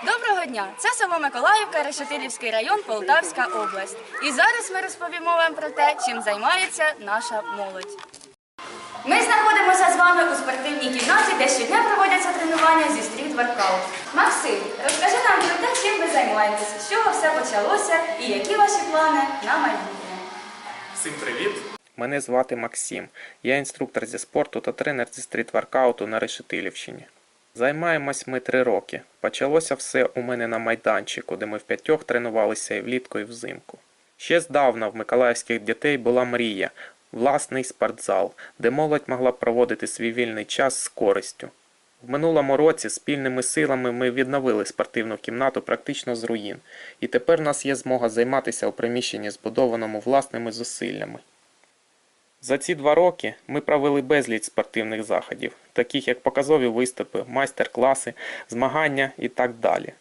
Доброго дня! Це село Миколаївка, Решетилівський район, Полтавська область. І зараз ми розповімо вам про те, чим займається наша молодь. Ми знаходимося з вами у спортивній кімнаті, де щодня проводяться тренування зі стріт-воркаут. Максим, розкажи нам про те, чим ви займаєтесь, з чого все почалося і які ваші плани на майбутнє. Всім привіт! Мене звати Максим. Я інструктор зі спорту та тренер зі стрітворкауту на Решетилівщині. Займаємось ми три роки. Почалося все у мене на майданчику, де ми в п'ятьох тренувалися і влітку, і взимку. Ще здавна в миколаївських дітей була мрія власний спортзал, де молодь могла проводити свій вільний час з користю. В минулому році спільними силами ми відновили спортивну кімнату практично з руїн, і тепер у нас є змога займатися у приміщенні, збудованому власними зусиллями. За ці два роки ми провели безліч спортивних заходів, таких як показові виступи, майстер-класи, змагання і так далі.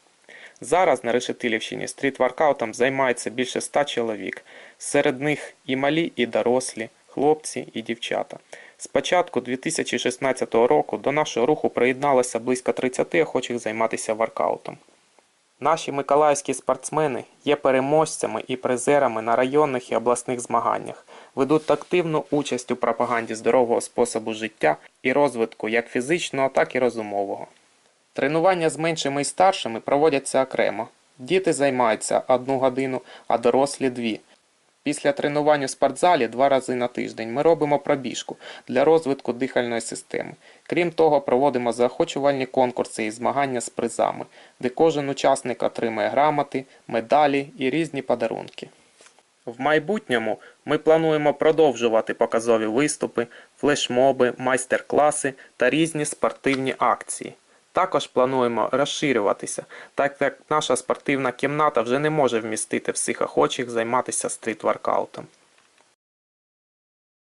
Зараз на Решетилівщині стріт-воркаутом займається більше ста чоловік. Серед них і малі, і дорослі, хлопці і дівчата. З початку 2016 року до нашого руху приєдналося близько 30 охочих займатися воркаутом. Наші миколаївські спортсмени є переможцями і призерами на районних і обласних змаганнях, ведуть активну участь у пропаганді здорового способу життя і розвитку як фізичного, так і розумового. Тренування з меншими і старшими проводяться окремо. Діти займаються одну годину, а дорослі дві. Після тренувань у спортзалі два рази на тиждень ми робимо пробіжку для розвитку дихальної системи. Крім того, проводимо заохочувальні конкурси і змагання з призами, де кожен учасник отримає грамоти, медалі і різні подарунки. В майбутньому ми плануємо продовжувати показові виступи, флешмоби, майстер-класи та різні спортивні акції. Також плануємо розширюватися, так як наша спортивна кімната вже не може вмістити всіх охочих займатися стріт-воркаутом.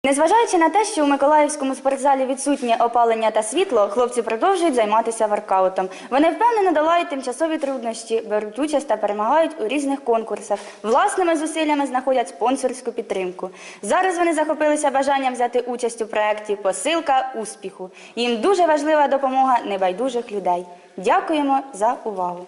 Незважаючи на те, що у Миколаївському спортзалі відсутнє опалення та світло, хлопці продовжують займатися воркаутом. Вони впевнено долають тимчасові труднощі, беруть участь та перемагають у різних конкурсах. Власними зусиллями знаходять спонсорську підтримку. Зараз вони захопилися бажанням взяти участь у проєкті Посилка успіху. Їм дуже важлива допомога небайдужих людей. Дякуємо за увагу.